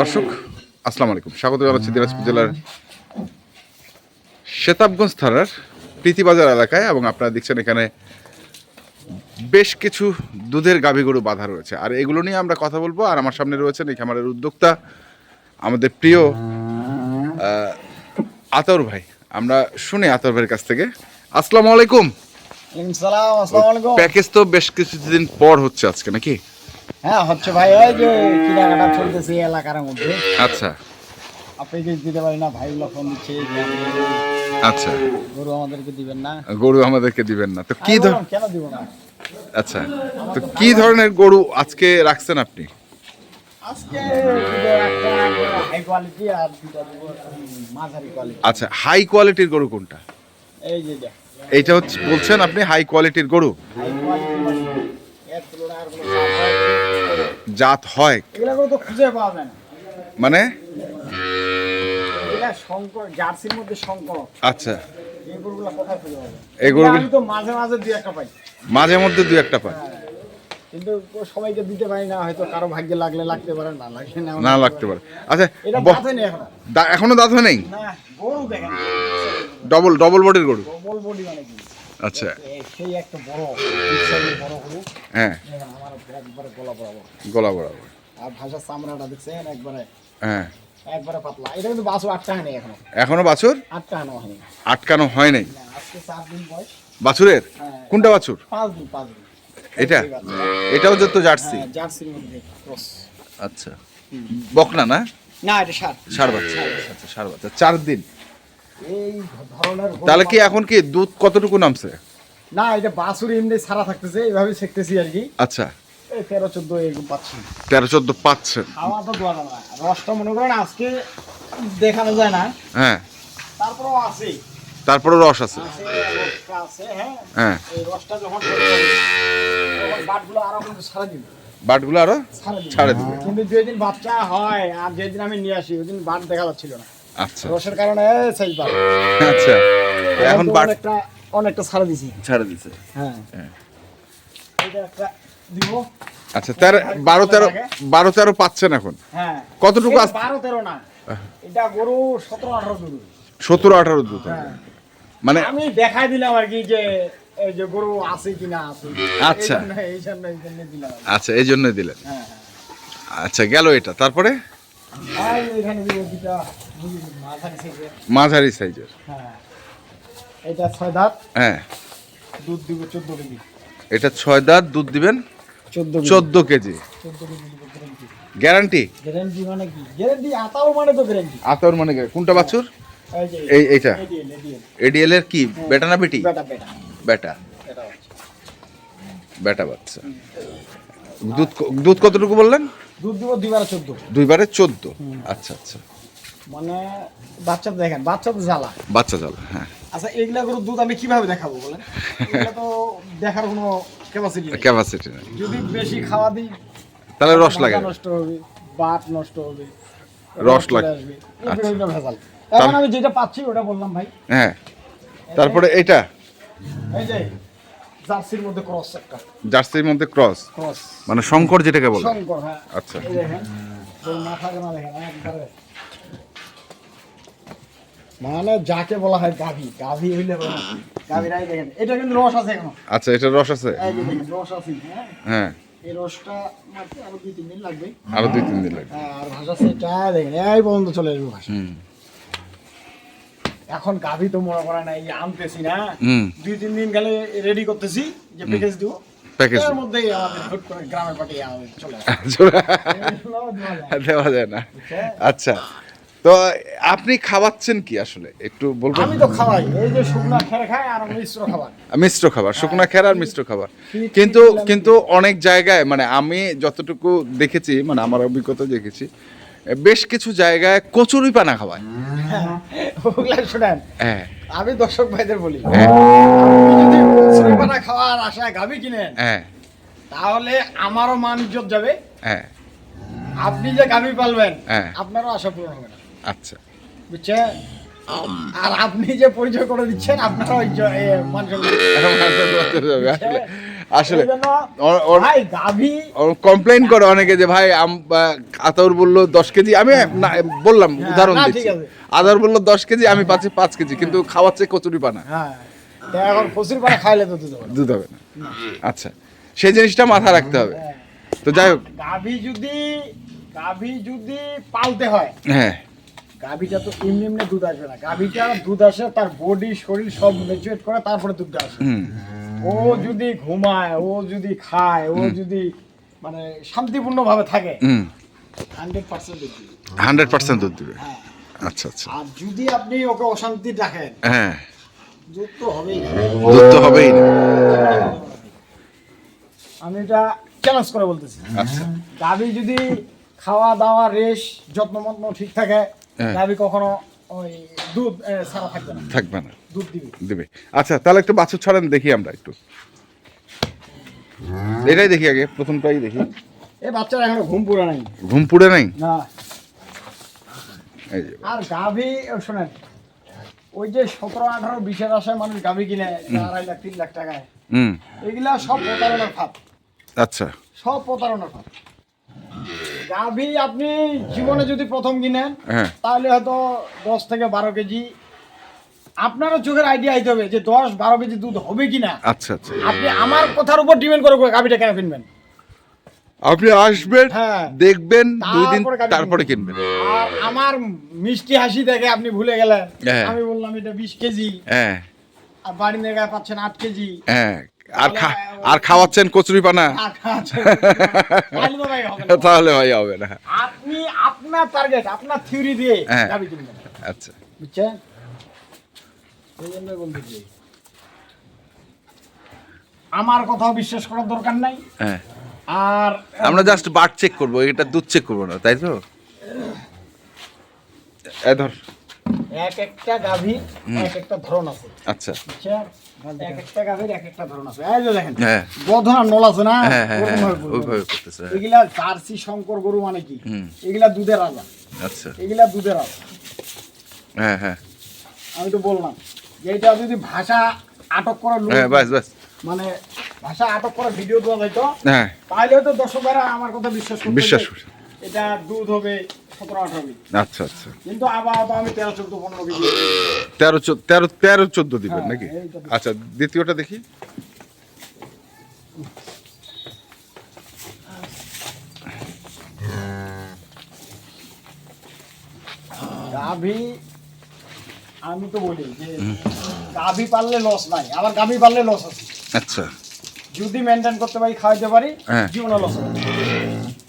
দর্শক আসসালামু আলাইকুম। স্বাগত জানাচ্ছি দিনাজপুর জেলার শেতাবগঞ্জ থানার প্রীতিবাজার এলাকায় এবং আপনারা দেখছেন এখানে বেশ কিছু দুধের গাভী গরু বাঁধা রয়েছে। আর এগুলো নিয়ে আমরা কথা বলব। আর আমার সামনে রয়েছেন এই খামারের উদ্যোক্তা আমাদের প্রিয় আতর ভাই। আমরা শুনি আতর ভাইয়ের কাছ থেকে। আসসালামু আলাইকুম। আসসালামু আলাইকুম। প্যাকেজ তো বেশ কিছুদিন পর হচ্ছে আজকে নাকি? হ্যাঁ হচ্ছে ভাই ওই যে কেনাকাটা চলতেছে এই এলাকার মধ্যে। আচ্ছা। আপনি কিছু দিতে পারি না ভাইগুলো ফোন দিচ্ছে আচ্ছা। গরু আমাদেরকে দিবেন না। গরু আমাদেরকে দিবেন না। তো কি ধর কেন দিব না? আচ্ছা। তো কি ধরনের গরু আজকে রাখছেন আপনি? আচ্ছা হাই কোয়ালিটির গরু কোনটা? এই যে এইটা হচ্ছে বলছেন আপনি হাই কোয়ালিটির গরু? হাই কোয়ালিটি জাত হয়। তো খুঁজে পাওয়া যায় না। মানে? জার্সির মধ্যে আচ্ছা। এই গরুগুলা তো মাঝে মাঝে দুই একটা পাই। মাঝে মধ্যে দুই একটা পায় কিন্তু সবাইকে দিতে পারি না হয়তো কারও ভাগ্যে লাগলে লাগতে পারে না লাগলে না না লাগতে পারে। আচ্ছা এটা এখনও। এখনও দাঁত হয় নেই? না গরু দেখেন। ডবল ডবল বডির গরু? ডবল বডি মানে কি? আচ্ছা। সেই একটা বড় হ্যাঁ। আমার একবারে গলা বরাবর। গলা বরাবর। আর ভাষার চামড়াটা দেখছেন একবারে হ্যাঁ। একবারে পাতলা। এটা কিন্তু আটটা হয়নি এখনও। এখনও বাছুর? আটটা হানো হয়নি। আটকানো হয় নাই? আজকে চার দিন বয়স। বাছুরের? হ্যাঁ। কোনটা বাছুর? পাঁচ দিন পাঁচ দিন। এটা? এটাও যত জার্সি? হ্যাঁ জার্সির মধ্যে ক্রস। আচ্ছা। বকনা না? না এটা সার। সার বাচ্চা। আচ্ছা সার বাচ্চা। চার দিন? এই ধরনের তাহলে কি এখন কি দুধ কতটুকু নামছে? না এটা বাসুর এমনি সারা থাকতেছে এইভাবে শিখতেছি আর কি। আচ্ছা। তেরো চোদ্দ এরকম পাচ্ছি। তেরো চোদ্দ পাচ্ছেন। খাওয়া তো দোয়া না রসটা মনে করেন আজকে দেখানো যায় না। হ্যাঁ। তারপরেও আছে। তারপরে রস আছে। হ্যাঁ। হ্যাঁ। বাটগুলো আরও ছাড়ে দিবে। কিন্তু যেদিন বাচ্চা হয় আর যেদিন আমি নিয়ে আসি ওই দিন বাট দেখা যাচ্ছিল না। আচ্ছা। রসের কারণে বাট। আচ্ছা। এখন বাট অনেকটা অনেকটা সারা দিছি। ছাড়ে দিছে। হ্যাঁ। হ্যাঁ। এটা একটা দিব। আচ্ছা তেরো বারো তেরো বারো তেরো পাচ্ছেন এখন। হ্যাঁ। কতটুকু বারো তেরো না। এটা গরু সতেরো আঠারো দূর সতেরো আঠারো দুধ হ্যাঁ। মানে আমি দেখাই দিলাম আর কি যে এই যে গরু আছে কিনা আছে। আচ্ছা। এই জন্য এই জন্য দিলাম। আচ্ছা এই জন্যই দিলেন। হ্যাঁ আচ্ছা গেল এটা। তারপরে? মাঝারি সাইজের। এটা ছয় দাঁত। হ্যাঁ। দুধ দিব চোদ্দ কেজি। এটা ছয় দাঁত দুধ দিবেন? চোদ্দ কেজি। গ্যারেন্টি? গ্যারান্টি মানে কি? গ্যারেন্টি আতাও মানে তো গ্যারেন্টি। মানে কি? কোনটা বাছুর? এই এইটা। এডিএল এর কি? বেটা না বেটি? বেটা বেটা বাচ্চা। দুধ দুধ কতটুকু বললেন? দুধ দিব দুইবার চোদ্দ। দুইবারে চোদ্দ। আচ্ছা আচ্ছা। মানে বাচ্চা দেখেন বাচ্চা তো জ্বালা। বাচ্চা চাল হ্যাঁ। আচ্ছা এগুলা গরুর দুধ আমি কীভাবে দেখাবো বলেন? এগুলা তো দেখার কোনো ক্যাপাসিটি নেই। ক্যাপাসিটি নেই। যদি বেশি খাওয়া দিই তাহলে রস লাগে। নষ্ট হবে বাত নষ্ট হবে রস চলে লাগে। আসবে। আচ্ছা। ভেজাল। এখন আমি যেটা পাচ্ছি ওটা বললাম ভাই। হ্যাঁ। তারপরে এটা এই যে জার্সির মধ্যে ক্রস একটা। জার্সির মধ্যে ক্রস ক্রস মানে শঙ্কর যেটাকে বলে। শঙ্কর হ্যাঁ। আচ্ছা। এই দেখেন মাথা কেনা দেখেন? একবারে মানে যাকে বলা হয় গাভি গাভি হইলে না। দেখেন এটা কিন্তু রস আছে এখনও। আচ্ছা এটা রস আছে? এই যে দেখেন রস আছে হ্যাঁ? হ্যাঁ। এই রসটা মাত্র আরও দুই তিন দিন লাগবে। আরও দুই তিন দিন লাগবে। হ্যাঁ, আর ভাষা সেটা দেখেন এই পর্যন্ত চলে আসবে ভাষা। এখন গাভি তো মনে করে না এই আনতেছি না। দুই তিন দিন গেলে রেডি করতেছি যে প্যাকেজ দিব। প্যাকেজ এর মধ্যেই আমাদের হুট করে গ্রামের আমাদের চলে আসে দেওয়া যায়। না। আচ্ছা। তো আপনি খাওয়াচ্ছেন কি আসলে? একটু বলবেন? আমি তো খাওয়াই। এই যে শুকনা খেয়ে খাই আর মিশ্র খাবার। মিশ্র খাবার শুকনা খের আর মিশ্র খাবার। কিন্তু কিন্তু অনেক জায়গায় মানে আমি যতটুকু দেখেছি মানে আমার অভিজ্ঞতা দেখেছি বেশ কিছু জায়গায় কচুরি পানা খাওয়ায়। ওগুলা শুনেন। হ্যাঁ। আমি দর্শক ভাইদের বলি। হ্যাঁ। যদি মুসলমানা খাওয়ার আশায় গাভি কিনেন হ্যাঁ। তাহলে আমারও মান ইজ্জত যাবে। হ্যাঁ। আপনি যে গাভি পালবেন হ্যাঁ। আপনারও আশা পূরণ হবে না। আচ্ছা। বুঝছেন? আর আপনি যে পরিচয় করে দিচ্ছেন হবে। আসলে ভাই গাভী করে অনেকে যে ভাই আতর বলল দশ কেজি। আমি না, বললাম উদাহরণ হ্যাঁ, দিচ্ছি। ঠিক আদর বলল দশ কেজি আমি পাচ্ছি পাঁচ কেজি কিন্তু খাওয়াচ্ছে কচুরি পানা। হ্যাঁ। এখন প্রচুর পানি খাইলে তো দুধ হবে না। আচ্ছা। সেই জিনিসটা মাথা রাখতে হবে। হ্যাঁ। তো যাই হোক। গাভী যদি গাভী যদি পালতে হয় হ্যাঁ। গাভীটা তো এমনি এমনি দুধ আসবে না। গাভীটা দুধ আসে তার বডি শরীর সব ম্যাচুরেট করে তারপরে দুধটা আসে। ও যদি ঘুমায় ও যদি খায় ও যদি মানে শান্তিপূর্ণ ভাবে থাকে হান্ড্রেড পার্সেন্ট দুধ দিবে। হান্ড্রেড পার্সেন্ট দুধ দিবে। হ্যাঁ। আচ্ছা আচ্ছা। আর যদি আপনি ওকে অশান্তি রাখেন হ্যাঁ। দুধ তো হবেই। না। দুধ তো হবেই না। আমি এটা চ্যালেঞ্জ করে বলতেছি। আচ্ছা। গাভী যদি খাওয়া দাওয়া রেশ যত্ন মত্ন ঠিক থাকে। গাভী কখনো ওই দুধ ছাড়া থাকবে না। থাকবে না। দুধ দিবে। দেবে। আচ্ছা তাহলে একটু বাছুর ছড়ান দেখি আমরা একটু। এটাই দেখি আগে প্রথমটাই দেখি। এই বাচ্চারা এখনও ঘুম পুরো নাই। ঘুম পুড়ে নাই? না। আর গাভী শোনেন ওই যে সতেরো আঠারো বিশের আশায় মানুষ গাভী কিনে আড়াই লাখ তিন লাখ টাকায়। হুম। এগুলা সব প্রতারণার ফাঁদ। আচ্ছা। সব প্রতারণার ফাঁদ। গাভী আপনি জীবনে যদি প্রথম কিনেন হ্যাঁ। তাহলে হয়তো দশ থেকে বারো কেজি। আপনারও চোখের আইডিয়া আইতে হবে যে দশ বারো কেজি দুধ হবে কিনা। আচ্ছা আচ্ছা। আপনি আমার কথার উপর ডিপেন্ড করে গাভীটা কেন কিনবেন? আপনি আসবেন হ্যাঁ। দেখবেন দুই দিন তারপরে কিনবেন। আমার মিষ্টি হাসি দেখে আপনি ভুলে গেলেন। হ্যাঁ। আমি বললাম এটা বিশ কেজি। হ্যাঁ। আর বাড়ি নেগায় পাচ্ছেন আট কেজি। হ্যাঁ। আর আর খাওয়াচ্ছেন কচুরি পানা তাহলে ভাই হবে না। আপনি আপনার টার্গেট আপনার থিওরি দিয়ে হ্যাঁ। গাভী কিনবেন আচ্ছা। বুঝছেন? এই জন্যই বলতেছি আমার কথাও বিশ্বাস করার দরকার নাই। হ্যাঁ। আর আমরা জাস্ট বাট চেক করব এটা দুধ চেক করব না তাই তো? এ ধর। এক একটা গাভী এক একটা ধরন আছে। আচ্ছা। বুঝছেন? এগুলা শঙ্কর গরু মানে কি? এগুলা দুধের রাজা। আচ্ছা। এগুলা দুধের রাজা। হ্যাঁ হ্যাঁ। আমি তো বললাম এটা যদি ভাষা আটক করা হ্যাঁ বাস বাস। মানে ভাষা আটক করা ভিডিও দেওয়া যাইতো হ্যাঁ। তাহলে দর্শকেরা আমার কথা বিশ্বাস করবে বিশ্বাস করবে। এটা দুধ হবে সতেরো আঠারো কেজি আচ্ছা আচ্ছা। কিন্তু আবার আবার আমি তেরো চোদ্দ পনেরো কেজি তেরো চোদ্দ তেরো তেরো চোদ্দ দিবেন হ্যাঁ, নাকি আচ্ছা দ্বিতীয়টা দেখি। গাভী আমি তো বলি যে গাভী পাললে লস নাই আবার গাভী পাললে লস আছে। আচ্ছা। যদি মেনটেন করতে পারি খাওয়াইতে পারি হ্যাঁ। জীবনে লস হবে।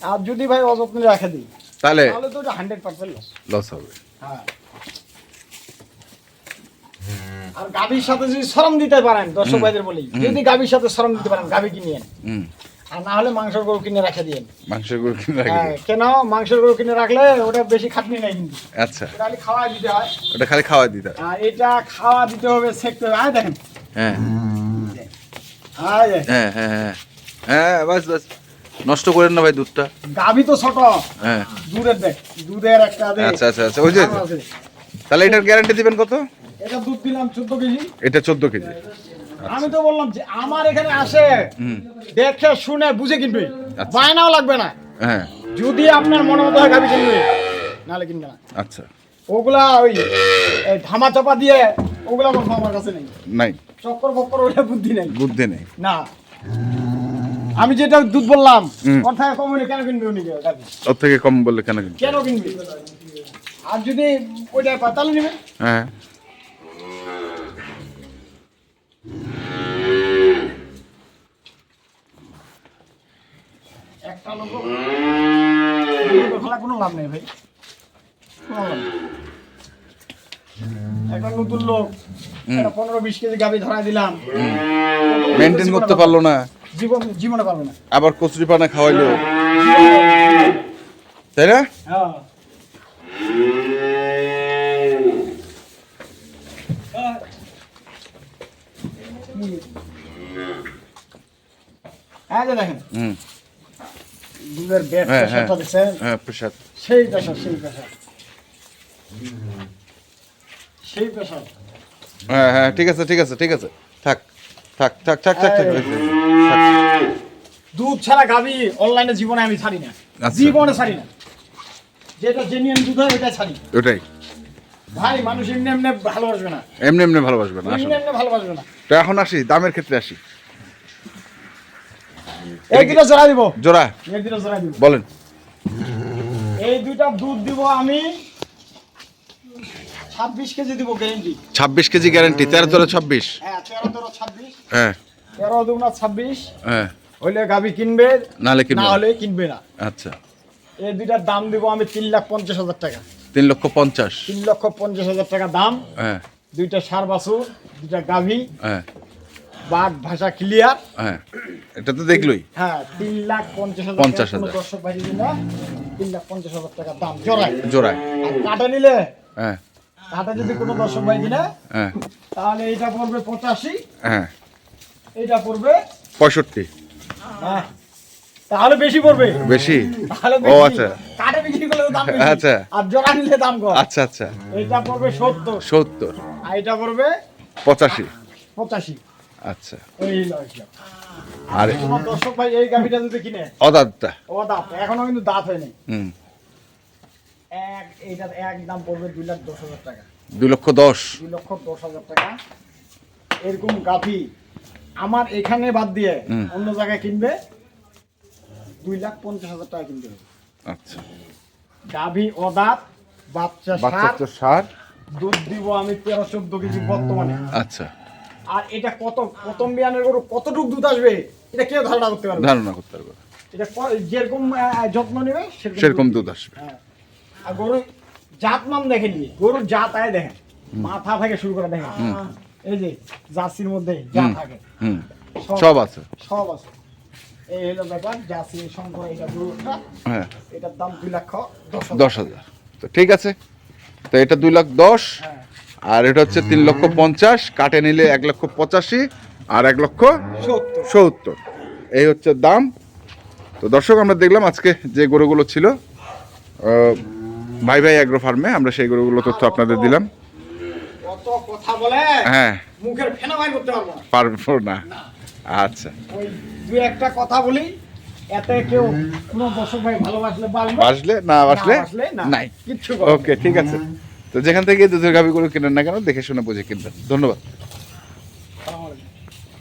আর যদি ভাই অযত্নে রাখে দিই তাহলে তাহলে তো হান্ড্রেড পার্সেন্ট লস লস হবে। হ্যাঁ। আর গাভীর সাথে যদি শ্রম দিতে পারেন দর্শক ভাইদের বলি যদি গাভীর সাথে শ্রম দিতে পারেন গাভী কিনে আর না হলে মাংসের গরু কিনে রাখে মাংসের গরু কিনে রাখি হ্যাঁ, কেন? মাংসের গরু কিনে রাখলে ওটা বেশি খাটনি নাই কিন্তু। আচ্ছা। খালি খাওয়া দিতে হয়। ওটা খালি খাওয়া দিতে হয়। আর এটা খাওয়া দিতে হবে সেকতে হবে। হ্যাঁ। আয় দেখেন। হ্যাঁ হ্যাঁ হ্যাঁ। হ্যাঁ বাস বাস। নষ্ট করেন না ভাই দুধটা? গাভী তো ছোট। হ্যাঁ। দুধের দেখ দুধের একটা দেখ আচ্ছা আচ্ছা আচ্ছা ওই যে তাহলে এটার গ্যারান্টি দিবেন কত? এটা দুধ দিলাম চোদ্দ কেজি। এটা চোদ্দ কেজি। আমি তো বললাম যে আমার এখানে আসে দেখে শুনে বুঝে কিনবে। আচ্ছা। বায়নাও লাগবে না। হ্যাঁ। যদি আপনার মনে মতো হয় গাভী কিনবে নাহলে কিনবে না। আচ্ছা। ওগুলা ওই ধামা চাপা দিয়ে ওগুলা আমার কাছে নেই। নাই। চক্কর বক্কর ওটা বুদ্ধি নেই। বুদ্ধি নেই। না। আমি যেটা দুধ বললাম হুম। কথা কম হলে কেন কিনবে উনি ওর থেকে কম বললে কেন কিনবে? কেন কিনবে আর যদি ওইটা পায় তাহলে নেবে হ্যাঁ একটা লোক কোনো লাভ নেই ভাই কোনো লাভ নেই। একটা নতুন লোক। পনেরো বিশ কেজি গাভি ধরাই দিলাম। মেনটেন করতে পারল না। জীবন জীবনে পারবে না। আবার কচুরি পানা খাওয়াইলো। তাই না? হ্যাঁ। হ্যাঁ দেখেন। হুম। দুধের বেড হ্যাঁ, হ্যাঁ। দেখছেন হ্যাঁ প্রসাদ সেই প্রেশার সেই প্রেশার। সেই হ্যাঁ হ্যাঁ ঠিক আছে ঠিক আছে ঠিক আছে। থাক থাক থাক থাক থাক থাক। দুধ ছাড়া গাভি অনলাইনে জীবনে আমি ছাড়ি না। আচ্ছা। জীবনে ছাড়ি না। যেটা জেনুইন দুধ হয় ওটা ছাড়ি। ওটাই। ভাই মানুষ এমনি এমনি ভালোবাসবে না। এমনি এমনি ভালোবাসবে না এমনি এমনি ভালোবাসবে না। তো এখন আসি দামের ক্ষেত্রে আসি। এই দুটো জোড়া দিব। জোড়া। এই দুটো জোড়া দিব। বলেন। এই দুইটা দুধ দিব আমি ছাব্বিশ কেজি দিব গ্যারেন্টি ছাব্বিশ কেজি গ্যারান্টি তেরো তেরো ছাব্বিশ। হ্যাঁ তেরো তেরো ছাব্বিশ। হ্যাঁ। তেরো দুগুণা ছাব্বিশ। হ্যাঁ। হইলে গাভি কিনবে নাহলে না? কিনবো হলে কিনবে না। আচ্ছা। এই দুইটার দাম দিব আমি তিন লাখ পঞ্চাশ হাজার টাকা। তিন লক্ষ পঞ্চাশ। তিন লক্ষ পঞ্চাশ হাজার টাকা দাম। হ্যাঁ। দুইটা সার বাছুর দুইটা গাভি। হ্যাঁ। বাঘ ভাষা ক্লিয়ার হ্যাঁ। এটা তো দেখলোই। হ্যাঁ তিন লাখ পঞ্চাশ হাজার পঞ্চাশ টাকা কোনো হাজার। দর্শক দিন না তিন লাখ পঞ্চাশ হাজার টাকা দাম। জোড়ায়। জোড়ায়। আর কাটা নিলে হ্যাঁ। কাটা যদি কোনো দর্শক ভাই কিনে হ্যাঁ। তাহলে এটা পড়বে পঁচাশি হ্যাঁ। এটা পড়বে পঁয়ষট্টি। হ্যাঁ, তাহলে বেশি পড়বে। বেশি? ও আচ্ছা। কাটে বিক্রি করলে দাম বেশি। আচ্ছা। আর জোড়া নিলে দাম কম। আচ্ছা আচ্ছা। এটা পড়বে সত্তর। সত্তর। আর এটা পড়বে পঁচাশি। পঁচাশি। আচ্ছা। এই। আর। দর্শক ভাই এই গাভিটা যদি কিনে অদাতটা। ও দাঁত এখনও কিন্তু দাঁত হয়নি। হুম। এক এইটার এক দাম পড়বে দুই লাখ দশ হাজার টাকা। দুই লক্ষ দশ। দুই লক্ষ দশ হাজার টাকা। এরকম গাভি আমার এখানে বাদ দিয়ে অন্য জায়গায় কিনবে দুই লাখ পঞ্চাশ হাজার টাকা কিনতে হবে। আচ্ছা। গাভি অদাঁত বাচ্চা বাচ্চা সার। দুধ দিব আমি তেরো চোদ্দ কেজি বর্তমানে। আচ্ছা। আর এটা কত প্রথম বিয়ানের গরু কতটুকু দুধ আসবে এটা কেউ ধারণা করতে পারবে ধারণা করতে পারব এটা যেরকম যত্ন নেবে সেরকম দুধ আসবে। হ্যাঁ। আর গরু জাত মান দেখেন গরুর জাত আয় দেখেন। মাথা থেকে শুরু করে দেখেন। এই যে জার্সির মধ্যে যা। থাকে। সব আছে। সব আছে। এই হলো ব্যাপার জার্সি শঙ্কর এটা গরুটা হ্যাঁ। এটার দাম দুই লক্ষ দশ হাজার। তো ঠিক আছে। তো এটা দুই লাখ দশ। হ্যাঁ। আর এটা হচ্ছে তিন লক্ষ পঞ্চাশ। কাটে নিলে এক লক্ষ পঁচাশি আর এক লক্ষ সত্তর। এই হচ্ছে দাম। তো দর্শক আমরা দেখলাম আজকে যে গরুগুলো ছিল আহ, ভাই ভাই অ্যাগ্রো ফার্মে আমরা সেই গরুগুলো তথ্য আপনাদের দিলাম। হ্যাঁ। মুখের ফেনা বাইর করতে পারব না। পারব না। আচ্ছা। দুই একটা কথা বলি এতে কেউ কোনো দর্শক ভাই ভালোবাসলে বাসলে না বাসলে না। নাই। কিচ্ছু ওকে ঠিক আছে। তো যেখান থেকে দুধের গাভিগুলো কেনেন না কেন দেখে শুনে বুঝে কিনবেন। ধন্যবাদ।